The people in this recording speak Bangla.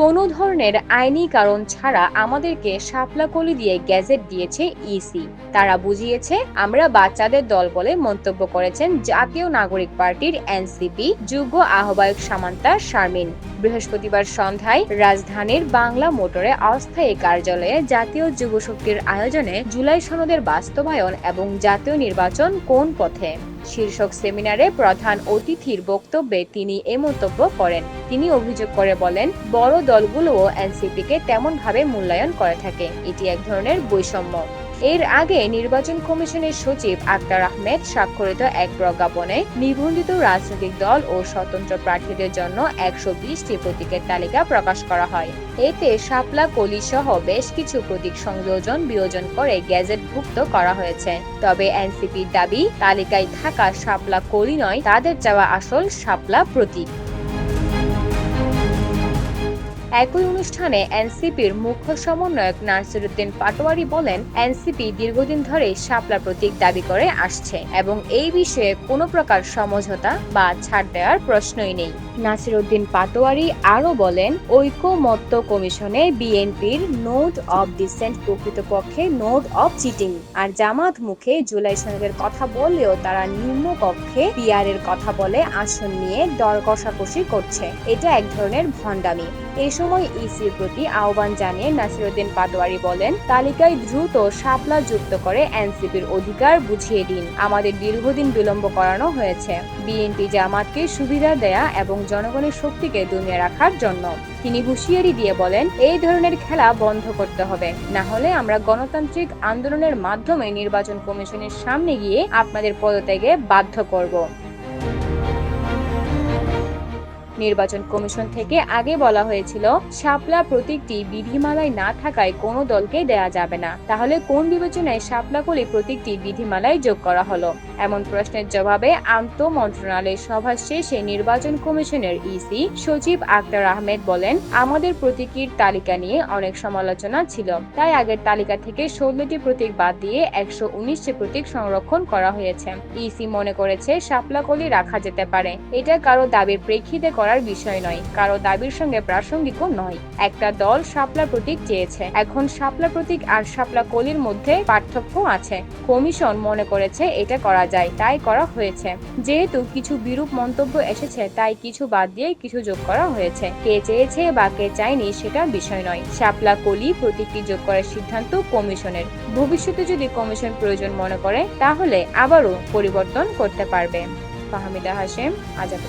কোনো ধরনের আইনি কারণ ছাড়া আমাদেরকে শাপলা কলি দিয়ে গ্যাজেট দিয়েছে ইসি তারা বুঝিয়েছে, আমরা বাচ্চাদের দল বলে মন্তব্য করেছেন জাতীয় নাগরিক পার্টির এনসিপি যুগ্ম আহ্বায়ক সামান্তা শারমিন। বৃহস্পতিবার সন্ধ্যায় রাজধানীর বাংলা মোটরে অস্থায়ী কার্যালয়ে জাতীয় যুবশক্তির আয়োজনে জুলাই সনদের বাস্তবায়ন এবং জাতীয় নির্বাচন কোন পথে? শীর্ষক সেমিনারে প্রধান অতিথির বক্তব্যে তিনি এ মন্তব্য করেন। তিনি অভিযোগ করে বলেন, বড় দলগুলোও এনসিপিকে তেমনভাবে মূল্যায়ন করে থাকে। এটি এক ধরনের বৈষম্য। এর আগে নির্বাচন কমিশনের সচিব আক্তার আহমেদ স্বাক্ষরিত এক প্রজ্ঞাপনে নিবন্ধিত রাজনৈতিক দল ও স্বতন্ত্র প্রার্থীদের জন্য একশো বিশটি প্রতীকের তালিকা প্রকাশ করা হয়। এতে শাপলা কলি সহ বেশ কিছু প্রতীক সংযোজন বিয়োজন করে গ্যাজেটভুক্ত করা হয়েছে। তবে এনসিপির দাবি, তালিকায় থাকা শাপলা, কলি নয়, তাদের চাওয়া আসল শাপলা প্রতীক। একই অনুষ্ঠানে এনসিপির মুখ্য সমন্বয়ক নাসিরুদ্দিন পাটোয়ারি বলেন, এনসিপি দীর্ঘদিন ধরে শাপলা প্রতীক দাবি করে আসছে এবং এই বিষয়ে কোনো প্রকার সমঝোতা বা ছাড় দেওয়ার প্রশ্নই নেই। নাসিরুদ্দিন পাটোয়ারি আরও বলেন, ঐকমত্য কমিশনে বিএনপির নোট অব ডিসেন্ট প্রকৃতপক্ষে নোট অব চিটিং, আর জামাত মুখে জুলাই সনদের কথা বললেও তারা নিম্ন কক্ষে পিআর এর কথা বলে আসন নিয়ে দর কষাকষি করছে। এটা এক ধরনের ভণ্ডামি। এ সময় ইসির প্রতি আহ্বান জানিয়ে নাসিরুদ্দিন পাটোয়ারি বলেন, তালিকায় দ্রুত শাপলা যুক্ত করে এনসিপির অধিকার বুঝিয়ে দিন। আমাদের দীর্ঘদিন বিলম্ব করানো হয়েছে। বিএনপি জামাতকে সুবিধা দেয়া এবং জনগণের শক্তিকে দমিয়ে রাখার জন্য। তিনি হুঁশিয়ারি দিয়ে বলেন, এই ধরনের খেলা বন্ধ করতে হবে। না হলে আমরা গণতান্ত্রিক আন্দোলনের মাধ্যমে নির্বাচন কমিশনের সামনে গিয়ে আপনাদের পদত্যাগে বাধ্য করব। নির্বাচন কমিশন থেকে আগে বলা হয়েছিল, শাপলা প্রতীকটি বিধিমালায় না থাকায় কোনো দলকে দেয়া যাবে না। তাহলে কোন বিবেচনায় শাপলাকলি প্রতীকটি বিধিমালায় যোগ করা হলো? এমন প্রশ্নের জবাবে আন্ত মন্ত্রণালয়ের সভা শেষে নির্বাচন কমিশনের ইসি সচিব আক্তার আহমেদ বলেন, আমাদের প্রতীকীর তালিকা নিয়ে অনেক সমালোচনা ছিল। তাই আগের তালিকা থেকে ষোলোটি প্রতীক বাদ দিয়ে একশো উনিশটি প্রতীক সংরক্ষণ করা হয়েছে। ইসি মনে করেছে শাপলাকলি রাখা যেতে পারে। এটা কারও দাবির প্রেক্ষিতে করার বিষয় নয়, কারও দাবির সঙ্গে প্রাসঙ্গিকও নয়। একটা দল শাপলা প্রতীক চেয়েছে। এখন শাপলা প্রতীক আর শাপলা কলির মধ্যে পার্থক্য আছে। কমিশন মনে করেছে এটা করা যায়, তাই করা হয়েছে। যেহেতু কিছু বিরূপ মন্তব্য এসেছে, তাই কিছু বাদ দিয়ে কিছু যোগ করা হয়েছে। কে চেয়েছে বা কে চায়নি সেটা বিষয় নয়। শাপলা কলি প্রতীকটি যোগ করার সিদ্ধান্ত কমিশনের। ভবিষ্যতে যদি কমিশন প্রয়োজন মনে করে, তাহলে আবারও পরিবর্তন করতে পারবে। ফাহমিদা হাশেম, আজাদ